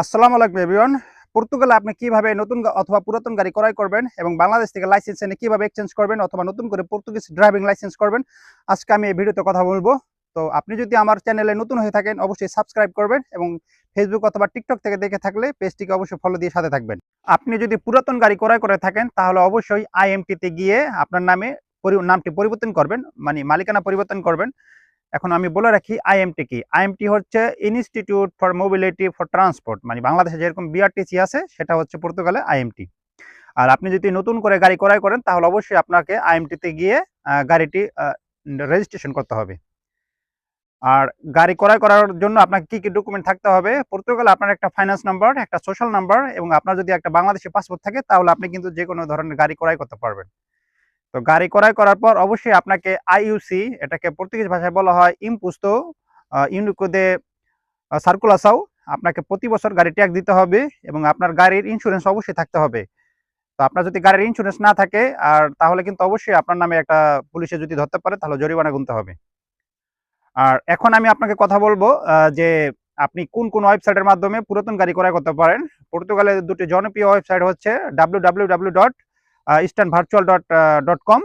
আসসালামু আলাইকুম, এভরিওয়ান। পর্তুগালে আপনি কীভাবে নতুন অথবা পুরাতন গাড়ি ক্রয় করবেন এবং বাংলাদেশ থেকে লাইসেন্স এনে কীভাবে এক্সচেঞ্জ করবেন অথবা নতুন করে পর্তুগিজ ড্রাইভিং লাইসেন্স করবেন, আজকে আমি এই ভিডিওতে কথা বলব। তো আপনি যদি আমার চ্যানেলে নতুন হয়ে থাকেন, অবশ্যই সাবস্ক্রাইব করবেন এবং ফেসবুক অথবা টিকটক থেকে দেখে থাকলে পেজটিকে অবশ্যই ফলো দিয়ে সাথে থাকবেন। আপনি যদি পুরাতন গাড়ি ক্রয় করে থাকেন, তাহলে অবশ্যই আইএমটিতে গিয়ে আপনার নামে নামটি পরিবর্তন করবেন মানে মালিকানা পরিবর্তন করবেন। এখন আমি বলে রাখি আইএমটি কি? আইএমটি হচ্ছে institute for mobility for transport মানে বাংলাদেশে যেরকম বিআরটিসি আছে, সেটা হচ্ছে পর্তুগালে আইএমটি আর আপনি যদি নতুন করে গাড়ি ক্রয় করেন, তাহলে অবশ্যই আপনাকে আইএমটিতে গিয়ে গাড়িটি রেজিস্ট্রেশন করতে হবে। আর গাড়ি ক্রয় করার জন্য আপনাকে কি কি ডকুমেন্ট থাকতে হবে? পর্তুগালে আপনার একটা ফাইন্যান্স নাম্বার একটা সোশ্যাল নাম্বার এবং আপনার যদি একটা বাংলাদেশি পাসপোর্ট থাকে, তাহলে আপনি কিন্তু যে কোনো ধরনের গাড়ি ক্রয় করতে পারবেন। তো গাড়ি ক্রয় করার পর অবশ্যই আপনাকে আইইউসি এটাকে পর্তুগিজ ভাষায় বলা হয় ইমপুস্তো ইউনিকো দে সার্কুলাসাও আপনাকে প্রতি বছর গাড়ি ট্যাক্স দিতে হবে এবং আপনার গাড়ির ইন্স্যুরেন্স অবশ্যই থাকতে হবে। তো আপনার যদি গাড়ির ইন্স্যুরেন্স না থাকে, আর তাহলে কিন্তু অবশ্যই আপনার নামে একটা পুলিশে যদি ধরতে পারে, তাহলে জরিমানা গুনতে হবে। আর এখন আমি আপনাকে কথা বলব যে আপনি কোন কোন ওয়েবসাইটের মাধ্যমে পুরাতন গাড়ি ক্রয় করতে পারেন। পর্তুগালের দুটি জনপ্রিয় ওয়েবসাইট হচ্ছে W eastern virtual dot dot com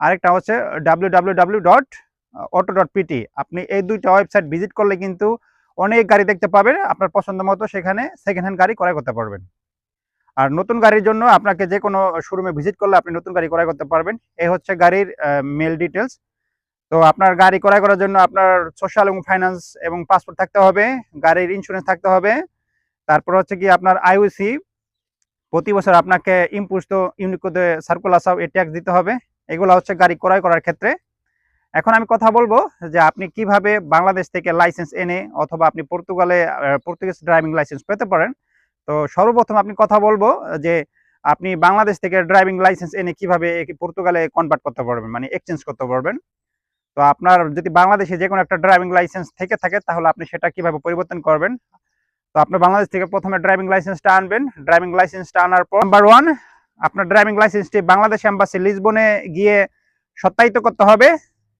আরেকটা হচ্ছে W W dot auto dot PT আপনি এই দুইটা ওয়েবসাইট ভিজিট করলে কিন্তু অনেক গাড়ি দেখতে পাবেন, আপনার পছন্দ মতো সেখানে সেকেন্ড হ্যান্ড গাড়ি ক্রয় করতে পারবেন। আর নতুন গাড়ির জন্য আপনাকে যে কোনো শোরুমে ভিজিট করলে আপনি নতুন গাড়ি ক্রয় করতে পারবেন। এই হচ্ছে গাড়ির মেল ডিটেলস তো আপনার গাড়ি ক্রয় করার জন্য আপনার সোশ্যাল এবং ফাইন্যান্স এবং পাসপোর্ট থাকতে হবে, গাড়ির ইন্স্যুরেন্স থাকতে হবে। তারপর হচ্ছে কি আপনার আইউসি প্রতি বছর আপনাকে ইম্পুস্ত ইউনিকোতে সার্কুলাসাও এ ট্যাক্স দিতে হবে। এগুলো হচ্ছে গাড়ি ক্রয় করার ক্ষেত্রে। এখন আমি কথা বলব যে আপনি কীভাবে বাংলাদেশ থেকে লাইসেন্স এনে অথবা আপনি পর্তুগালে পর্তুগিজ ড্রাইভিং লাইসেন্স পেতে পারেন। তো সর্বপ্রথম আপনি কথা বলব যে আপনি বাংলাদেশ থেকে ড্রাইভিং লাইসেন্স এনে কীভাবে পর্তুগালে কনভার্ট করতে পারবেন মানে এক্সচেঞ্জ করতে পারবেন। তো আপনার যদি বাংলাদেশে যে কোনো একটা ড্রাইভিং লাইসেন্স থেকে থাকে, তাহলে আপনি সেটা কীভাবে পরিবর্তন করবেন তো আপনি বাংলাদেশ থেকে প্রথমে ড্রাইভিং লাইসেন্সটা আনবেন। ড্রাইভিং লাইসেন্সটা আনার পর নাম্বার ওয়ান আপনার ড্রাইভিং লাইসেন্সটি বাংলাদেশ এম্বাসি লিসবনে গিয়ে সত্যায়িত করতে হবে।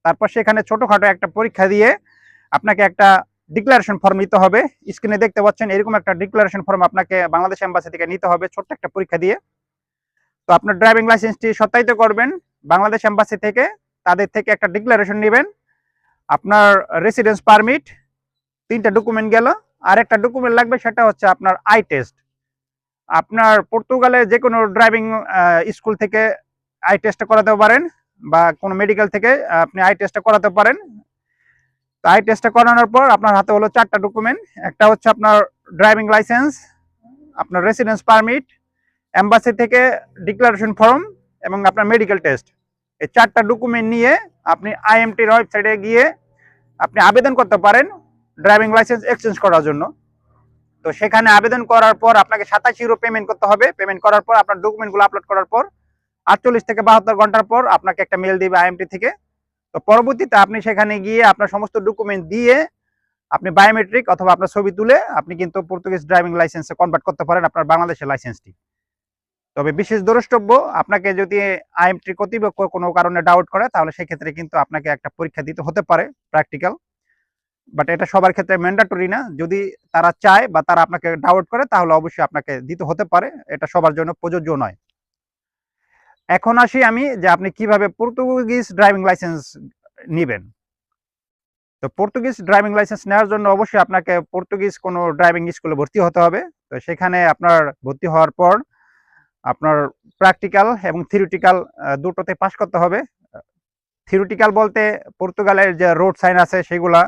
তারপর সেখানে ছোটোখাটো একটা পরীক্ষা দিয়ে আপনাকে একটা ডিক্লারেশন ফর্ম নিতে হবে। স্ক্রিনে দেখতে পাচ্ছেন এরকম একটা ডিক্লারেশন ফর্ম আপনাকে বাংলাদেশ এম্বাসি থেকে নিতে হবে, ছোট্ট একটা পরীক্ষা দিয়ে। তো আপনার ড্রাইভিং লাইসেন্সটি সত্যায়িত করবেন। বাংলাদেশ এম্বাসি থেকে তাদের থেকে একটা ডিক্লারেশন নেবেন। আপনার রেসিডেন্স পারমিট তিনটা ডকুমেন্ট গেল। আর একটা ডকুমেন্ট লাগবে, সেটা হচ্ছে আপনার আই টেস্ট আপনার পর্তুগালে যে কোনো ড্রাইভিং স্কুল থেকে আই টেস্টটা করাতে পারেন বা কোনো মেডিকেল থেকে আপনি আই টেস্টটা করাতে পারেন। তো আই টেস্টটা করানোর পর আপনার হাতে হলো চারটা ডকুমেন্ট একটা হচ্ছে আপনার ড্রাইভিং লাইসেন্স আপনার রেসিডেন্স পারমিট এম্বাসি থেকে ডিক্লারেশন ফর্ম এবং আপনার মেডিকেল টেস্ট এই চারটা ডকুমেন্ট নিয়ে আপনি আইএমটির ওয়েবসাইটে গিয়ে আপনি আবেদন করতে পারেন। ড্রাইভিং লাইসেন্স এক্সচেঞ্জ করার জন্য। তো সেখানে আবেদন করার পর আপনাকে সাতাশ ইউরো পেমেন্ট করতে হবে। পেমেন্ট করার পর আপনার ডকুমেন্টগুলো আপলোড করার পর আটচল্লিশ থেকে বাহাত্তর ঘণ্টার পর আপনাকে একটা মেল দিবে আইএমটি থেকে। তো পরবর্তীতে আপনি সেখানে গিয়ে আপনার সমস্ত ডকুমেন্ট দিয়ে আপনি বায়োমেট্রিক অথবা আপনার ছবি তুলে আপনি কিন্তু পর্তুগিজ ড্রাইভিং লাইসেন্সে কনভার্ট করতে পারেন আপনার বাংলাদেশের লাইসেন্সটি তবে বিশেষ দ্রষ্টব্য, আপনাকে যদি আইএমটি কর্তৃপক্ষ কোনো কারণে ডাউট করে, তাহলে সেক্ষেত্রে কিন্তু আপনাকে একটা পরীক্ষা দিতে হতে পারে প্র্যাকটিক্যাল বাট এটা সবার ক্ষেত্রে ম্যান্ডাটরি না। যদি তারা চায় বা তারা আপনাকে ডাউট করে, তাহলে অবশ্যই আপনাকে দিতে হতে পারে। এটা সবার জন্য প্রযোজ্য নয়। এখন আসি আমি যে আপনি কীভাবে পর্তুগিজ ড্রাইভিং লাইসেন্স নেবেন। তো পর্তুগিজ ড্রাইভিং লাইসেন্স নেওয়ার জন্য অবশ্যই আপনাকে পর্তুগিজ কোনো ড্রাইভিং স্কুলে ভর্তি হতে হবে। তো সেখানে আপনার ভর্তি হওয়ার পর আপনার প্র্যাকটিক্যাল এবং থিওরিটিক্যাল দুটোতে পাশ করতে হবে। থিওরিটিক্যাল বলতে পর্তুগালের যে রোড সাইন আছে, সেগুলা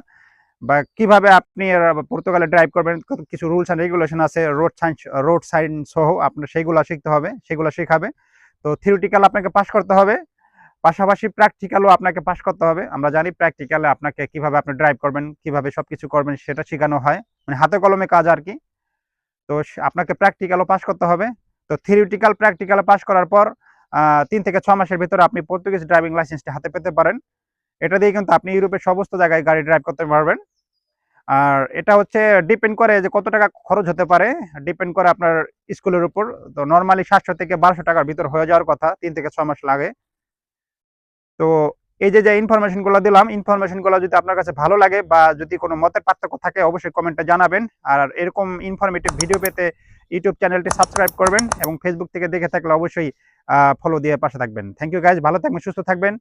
বা কীভাবে আপনি পর্তুগালে ড্রাইভ করবেন কিছু রুলস অ্যান্ড রেগুলেশন আছে রোড সাইন রোড সাইন সহ আপনার সেইগুলো শিখতে হবে সেগুলো শেখাবে। তো থিওরিটিক্যাল আপনাকে পাশ করতে হবে, পাশাপাশি প্র্যাকটিক্যালও আপনাকে পাশ করতে হবে। আমরা জানি প্র্যাকটিক্যালে আপনাকে কীভাবে আপনি ড্রাইভ করবেন, কীভাবে সবকিছু করবেন, সেটা শেখানো হয়। মানে হাতে কলমে কাজ আর কি। তো আপনাকে প্র্যাকটিক্যালও পাশ করতে হবে। তো থিওরিটিক্যাল প্র্যাকটিক্যালে পাশ করার পর তিন থেকে ছ মাসের ভিতরে আপনি পর্তুগিজ ড্রাইভিং লাইসেন্সটি হাতে পেতে পারেন। এটা দিয়ে কিন্তু আপনি ইউরোপের সমস্ত জায়গায় গাড়ি ড্রাইভ করতে পারবেন। আর এটা হচ্ছে ডিপেন্ড করে যে কত টাকা খরচ হতে পারে। ডিপেন্ড করে আপনার স্কুলের উপর। তো নর্মালি সাতশো থেকে বারোশো টাকার ভিতর হয়ে যাওয়ার কথা, তিন থেকে ছ মাস লাগে। তো এই যে যে ইনফরমেশনগুলো দিলাম ইনফরমেশনগুলো যদি আপনার কাছে ভালো লাগে বা যদি কোনো মতের পার্থক্য থাকে, অবশ্যই কমেন্টে জানাবেন। আর এরকম ইনফরমেটিভ ভিডিও পেতে ইউটিউব চ্যানেলটি সাবস্ক্রাইব করবেন এবং ফেসবুক থেকে দেখে থাকলে অবশ্যই ফলো দিয়ে পাশে থাকবেন। থ্যাংক ইউ গাইজ ভালো থাকবেন, সুস্থ থাকবেন।